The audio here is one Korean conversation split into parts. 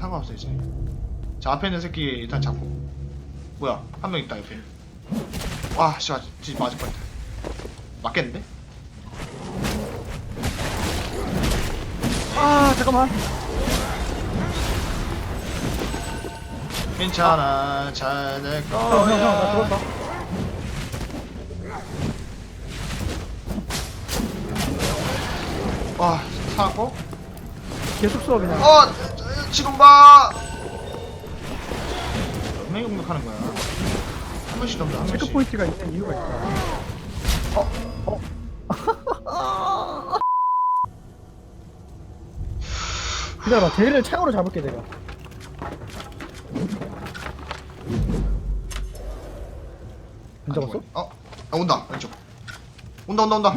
상관없어 이제. 자 앞에 있는 새끼 일단 잡고. 뭐야 한 명 있다 옆에. 와 씨발 진짜 맞을 뻔했다. 맞겠는데? 아 잠깐만. 괜찮아 잘 될 형형형 나 거야 죽었다. 와 사고? 계속 써 그냥. 어 지금 봐 분명히 공격하는 거야 한 번씩 넘다 한 체크 번씩 포인트가 있는 이유가 있다 어? 어? 기다려봐 쟤를 창으로 잡을게 내가 안 잡았어? 어? 아 온다 왼쪽 온다 온다 온다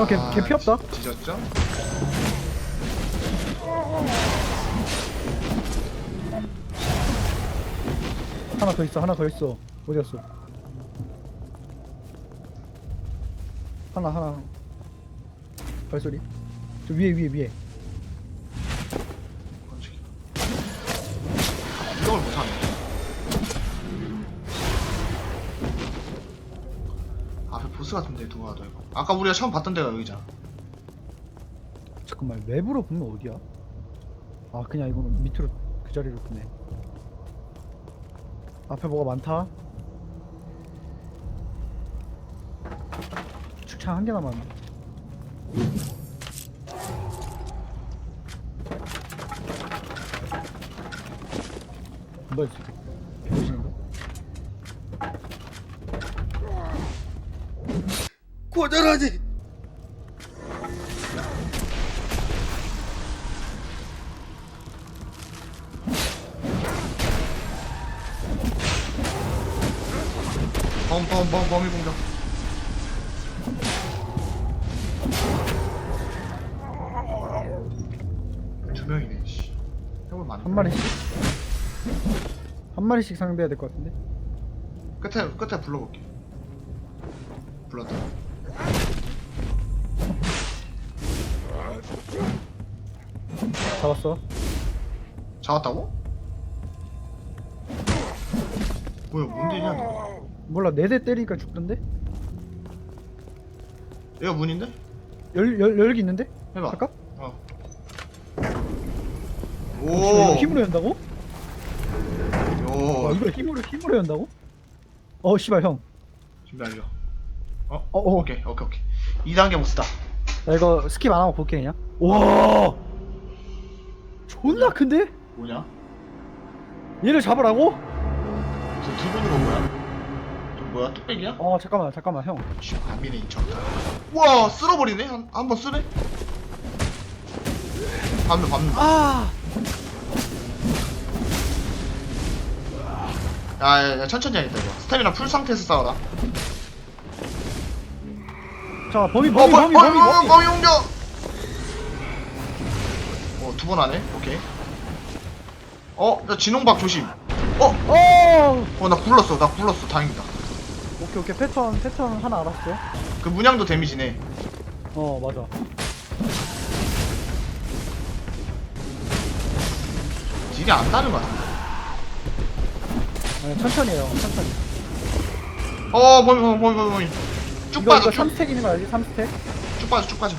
어, 걔, 걔피 없다. 뒤- 뒤졌죠? 하나 더 있어 하나 더 있어. 어디 갔어? 하나 하나. 발소리. 저 위에 위에 위에 보스 같은데 누가 더 이거. 아까 우리가 처음 봤던 데가 여기잖아. 잠깐만 맵으로 보면 어디야? 아 그냥 이거는 밑으로 그 자리로 보네. 앞에 뭐가 많다? 축창 한 개 남았네. 뭐야 이새끼 병신인가? 고절하지. 범범범 범위 공격. 두 명이네 씨. 해볼 많네 한 마리씩? 한 마리씩 상대해야 될 것 같은데? 끝에 끝에 불러볼게. 불렀다 잡았어 잡았다고? 뭐야 뭔 일이야 너 몰라 네 대 때리니까 죽던데? 얘가 문인데? 열, 열, 열기 있는데? 해봐 할까? 어. 오 이거 오. 힘으로 연다고? 와 요. 이걸 힘으로 힘으로 연다고? 어 씨발 형. 준비 완료. 어? 어, 어. 오케이 오케이 오케이. 2단계 보스다. 나 이거 스킵 안 하고 볼게 그냥. 와. 존나 큰데? 뭐냐? 얘를 잡으라고? 저두 분이고 뭐야? 저 뭐야? 뚝배기야? 어 잠깐만 잠깐만 형. 씨, 안미네 인척다. 우와 쓸어버리네. 한 한 번 쓰네. 밟는 밟는. 아. 야야 야, 천천히 해야겠다 이거. 스태미나 풀 상태에서 싸워라. 자 범위 어, 범위 뭐, 범위 뭐, 범위 뭐, 범위. 범위 옮겨. 어, 두 번 하네. 오케이. 어, 야, 진홍박 조심. 어, 어. 어, 나 굴렀어. 나 굴렀어. 다행이다. 오케이 오케이 패턴 패턴 하나 알았어. 그 문양도 데미지네. 어 맞아. 딜이 안 다른 것 같은데. 아니, 천천히 해요 천천히. 어, 범위, 범위, 범위, 범위. 쭉 이거 빠져, 쭉, 3스택 있는 거 알지? 3스택? 쭉 빠져, 쭉 빠져.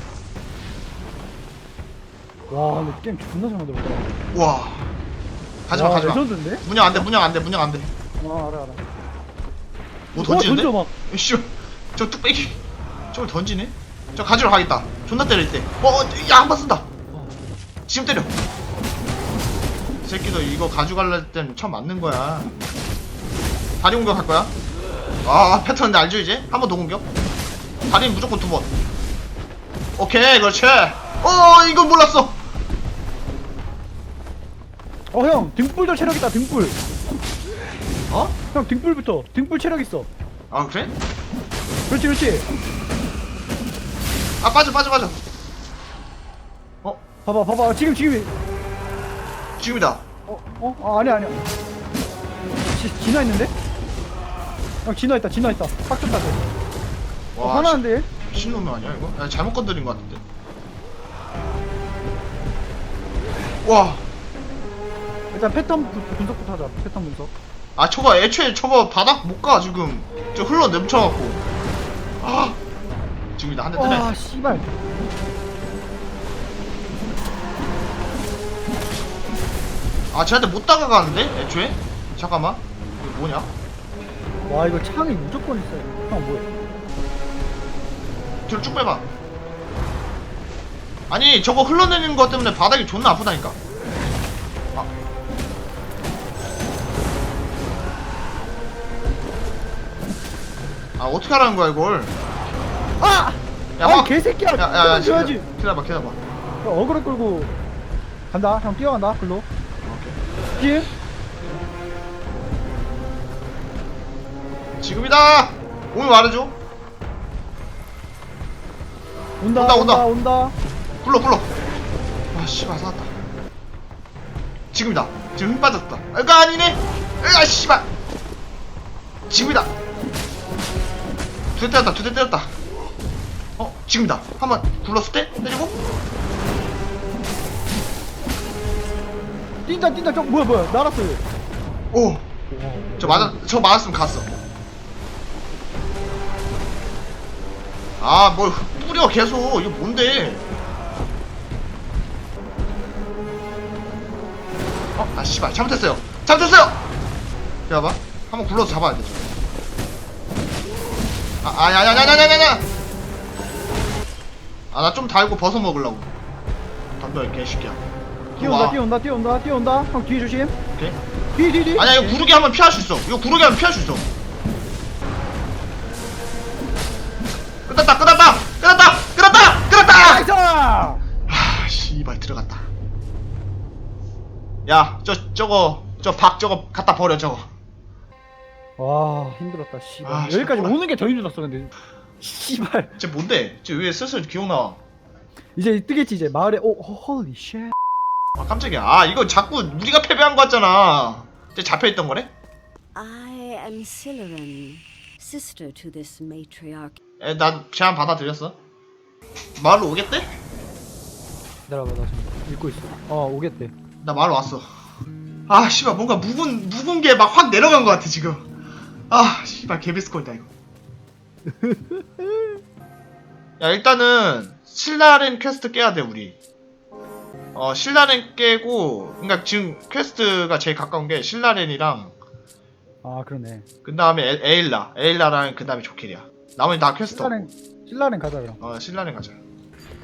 와 근데 게임 존나 잘 만들었다. 우와. 가지마, 와, 가지마. 레전드인데? 문양 안 돼, 문양 안 돼, 문양 안 돼. 어 알아 알아. 뭐 어, 던지는데? 던져 막. 씨, 저 뚝배기. 저걸 던지네? 저 가지러 가겠다. 존나 때릴 때. 어, 어, 야, 한 번 쓴다. 지금 때려. 이 새끼도 이거 가져갈래 땐 처음 맞는 거야. 다리 공격 할 거야? 아, 패턴인데 알죠, 이제? 한 번 더 공격. 다리는 무조건 두 번. 오케이, 그렇지. 어, 이건 몰랐어. 어 형 등불도 체력 있다 등불. 어? 형 등불부터 등불 체력 있어. 아, 그래? 그렇지 그렇지. 아, 빠져, 빠져, 빠져. 어, 봐봐 봐봐 지금 지금 지금이다. 어 어? 아 아니야 아니야. 지, 진화 있는데? 형 진화 있다 진화 있다. 빡쳤다 쟤. 어, 와, 하나인데? 미 친놈이 아니야, 이거? 야, 잘못 건드린 것 같은데. 와. 일단 패턴 부- 분석부터 하자. 패턴 분석. 아 저거 애초에 저거 바닥 못 가 지금. 저 흘러 넘쳐갖고. 아! 지금이다 한대 뜨네 와 씨발. 아 쟤한테 못 다가가는데? 애초에? 잠깐만. 이거 뭐냐? 와 이거 창이 무조건 있어야 돼 형 뭐야 뒤로 쭉 빼봐. 아니 저거 흘러내리는 것 때문에 바닥이 존나 아프다니까 아 어떻게 하라는 거야 이걸? 아! 야, 아이 막- 개새끼야. 야 야야 줘야지. 기다려봐 기다려봐. 어그로 끌고 간다. 형 뛰어간다 글로. 오케이. 힐 지금이다! 오늘 말해줘. 온다 온다, 온다 온다. 불러 불러. 아 씨발 살았다. 지금이다. 지금 힘 빠졌다. 아가 아니네. 아 씨발. 지금이다 두대 때렸다 두 대 때렸다. 어 지금이다. 한번 굴렀을 때 때리고. 뛴다 뛴다. 저 뭐야 뭐야. 날았어 얘. 오저 맞았 저 맞았으면 갔어. 아뭘 뿌려 계속. 이거 뭔데? 어? 아 씨발. 잘못했어요. 잘못했어요! 기다려봐. 한번 굴러서 잡아야 돼 저거 아 아야야야야야야야 아나 좀 달고 벗어 먹으려고. 덤벼 이 개새끼야. 뛰어온다 우와. 뛰어온다 뛰어온다 뛰어온다. 형 뒤에 조심. 오케이. 뒤 뒤 뒤. 아니야 이거 구르기 하면 피할 수 있어. 이거 구르기 하면 피할 수 있어. 끝났다 끝났다. 끝났다 끝났다 끝났다! 나이스! 아 씨발 들어갔다. 야 저 저거 저 박 저거 갖다 버려 저거 와 힘들었다 씨발 아, 여기까지 씨발. 오는 게 더 힘들었어 근데 씨발 쟤 뭔데 쟤왜 슬슬 기억 나와 이제 뜨겠지 이제 마을에 오 홀리 쉣 아 깜짝이야 아 이거 자꾸 우리가 패배한 거 같잖아 쟤 잡혀있던 거래? I am Silerin, sister to this matriarch. 에, 난 제안 받아들였어 마을로 오겠대? 기다려봐 나 지금 읽고 있어 어 오겠대 나 마을 왔어. 아, 씨발, 뭔가 묵은, 묵은 게 막 확 내려간 것 같아, 지금. 아, 씨발, 개비스콜이다, 이거. 야, 일단은, 신라렌 퀘스트 깨야 돼, 우리. 어, 신라렌 깨고, 그니까 지금 퀘스트가 제일 가까운 게 신라렌이랑, 아 그러네 그 다음에 에일라. 에일라랑 그 다음에 조켈이야. 나머지 다 퀘스트. 신라렌. 신라렌 가자 그럼 어, 신라렌 가자.